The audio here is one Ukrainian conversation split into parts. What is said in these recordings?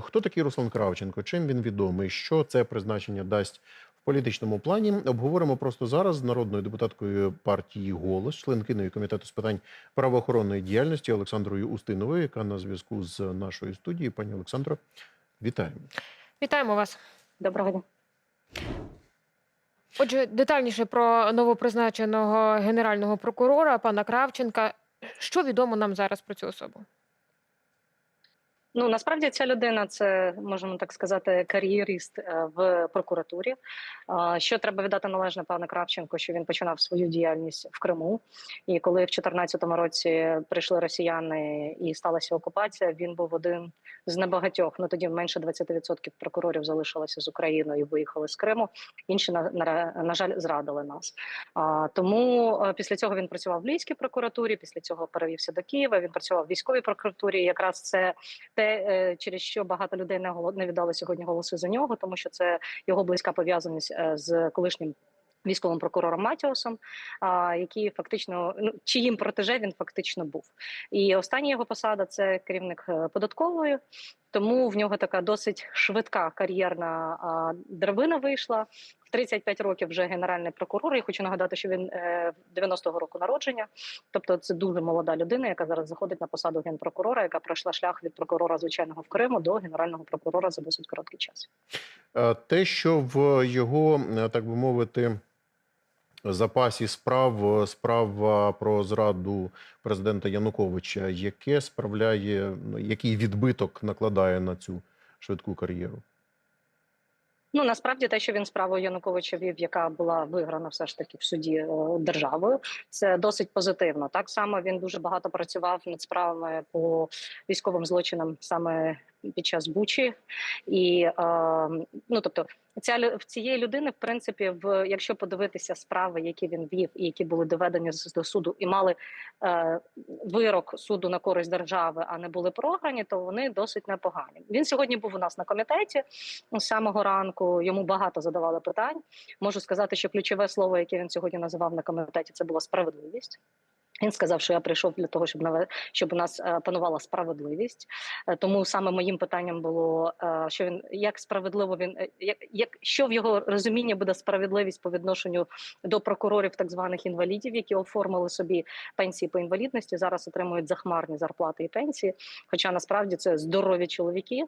хто такий Руслан Кравченко? Чим він відомий? Що це призначення дасть в політичному плані? Обговоримо просто зараз з народною депутаткою партії Голос, членкиною комітету з питань правоохоронної діяльності Олександрою Устиновою, яка на зв'язку з нашою студією. Пані Олександро, вітаємо. Вітаємо вас. Доброго дня. Отже, детальніше про новопризначеного генерального прокурора пана Кравченка. Що відомо нам зараз про цю особу? Ну насправді ця людина це можемо так сказати кар'єрист е, в прокуратурі. Що треба віддати належне пане Кравченко, що він починав свою діяльність в Криму. І коли в 2014 році прийшли росіяни і сталася окупація, він був один з небагатьох. Ну тоді менше 20% прокурорів залишилося з Україною і виїхали з Криму. Інші на, на, на жаль зрадили нас. Тому е, після цього він працював в Львівській прокуратурі. Після цього перевівся до Києва. Він працював в військовій прокуратурі. І Якраз це те, е, через що багато людей не не віддали сьогодні голоси за нього, тому що це його близька пов'язаність е, з колишнім. Військовим прокурором Матіосом, який фактично ну чиїм протеже він фактично був, і остання його посада це керівник е, податкової, тому в нього така досить швидка кар'єрна драбина вийшла. В 35 років вже генеральний прокурор. Я хочу нагадати, що він е, 90-го року народження. Тобто, це дуже молода людина, яка зараз заходить на посаду генпрокурора, яка пройшла шлях від прокурора звичайного в Криму до генерального прокурора за досить короткий час. Е, Те, що в його, е, так би мовити, запасі справ справа про зраду президента Януковича, яке справляє, який відбиток накладає на цю швидку кар'єру? Ну насправді те, що він справу Януковича вів, яка була виграна все ж таки в суді е, державою, це досить позитивно. Так само він дуже багато працював над справами по військовим злочинам саме під час Бучі, і е, ну тобто. Ця в цієї людини, в принципі, в якщо подивитися справи, які він вів, і які були доведені до суду, і мали е, вирок суду на користь держави, а не були програні, то вони досить непогані. Він сьогодні був у нас на комітеті з самого ранку. Йому багато задавали питань. Можу сказати, що ключове слово, яке він сьогодні називав на комітеті, це була справедливість. Він сказав, що я прийшов для того, щоб наве- щоб у нас е, панувала справедливість. Е, Тому саме моїм питанням було, е, що він як справедливо він як, як що в його розумінні буде справедливість по відношенню до прокурорів так званих інвалідів, які оформили собі пенсії по інвалідності, зараз отримують захмарні зарплати і пенсії. Хоча насправді це здорові чоловіки,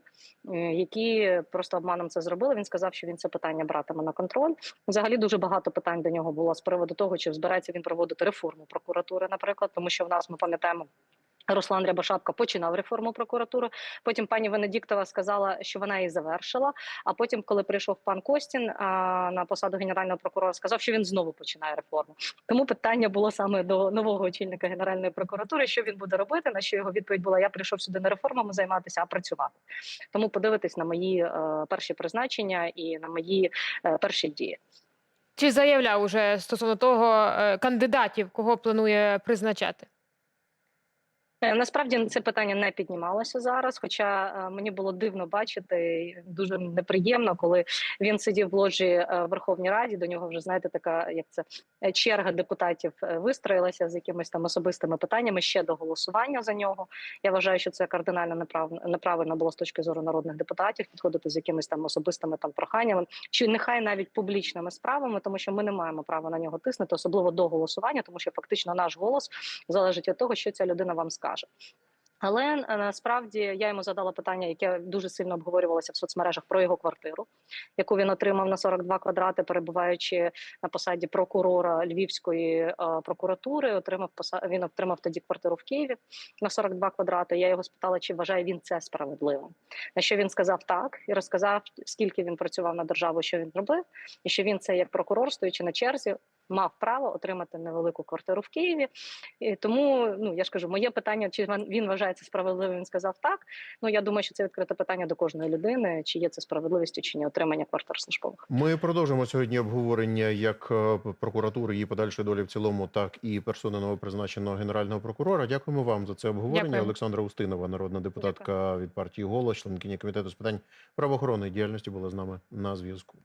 які просто обманом це зробили. Він сказав, що він це питання братиме на контроль. Взагалі дуже багато питань до нього було з приводу того, чи збирається він проводити реформу прокуратури, наприклад, тому що в нас ми пам'ятаємо. Руслан Рябошапка починав реформу прокуратури. Потім пані Венедіктова сказала, що вона її завершила. А потім, коли прийшов пан Костін а, на посаду генерального прокурора, сказав, що він знову починає реформу. Тому питання було саме до нового очільника генеральної прокуратури, що він буде робити. На що його відповідь була: я прийшов сюди не реформами займатися, а працювати. Тому подивитись на мої е, перші призначення і на мої е, перші дії. Чи заявляв уже стосовно того е, кандидатів, кого планує призначати? Е, Насправді це питання не піднімалося зараз. Хоча е, мені було дивно бачити дуже неприємно, коли він сидів в ложі е, Верховній Раді. До нього вже знаєте, така як це черга депутатів вистроїлася з якимись там особистими питаннями ще до голосування за нього. Я вважаю, що це кардинально неправ... неправильно було з точки зору народних депутатів підходити з якимись там особистими там проханнями, чи нехай навіть публічними справами, тому що ми не маємо права на нього тиснути, особливо до голосування, тому що фактично наш голос залежить від того, що ця людина вам скаже. Але е, насправді я йому задала питання, яке дуже сильно обговорювалося в соцмережах про його квартиру, яку він отримав на 42 квадрати, перебуваючи на посаді прокурора Львівської е, прокуратури. Отримав поса- він отримав тоді квартиру в Києві на 42 квадрати. Я його спитала, чи вважає він це справедливим. На що він сказав так і розказав, скільки він працював на державу, що він робив, і що він це як прокурор, стоячи на черзі, мав право отримати невелику квартиру в Києві. І тому, ну я ж кажу, моє питання, чи він- він вважає справедливим, він сказав так. Ну я думаю, що це відкрите питання до кожної людини, чи є це справедливістю, чи ні отримання квартир службових. Ми продовжимо сьогодні обговорення як е, прокуратури її подальшої долі в цілому, так і персони новопризначеного генерального прокурора. Дякуємо вам за це обговорення. Дякую. Олександра Устинова, народна депутатка від партії «Голос», членкиня комітету з питань правоохоронної діяльності, була з нами на зв'язку.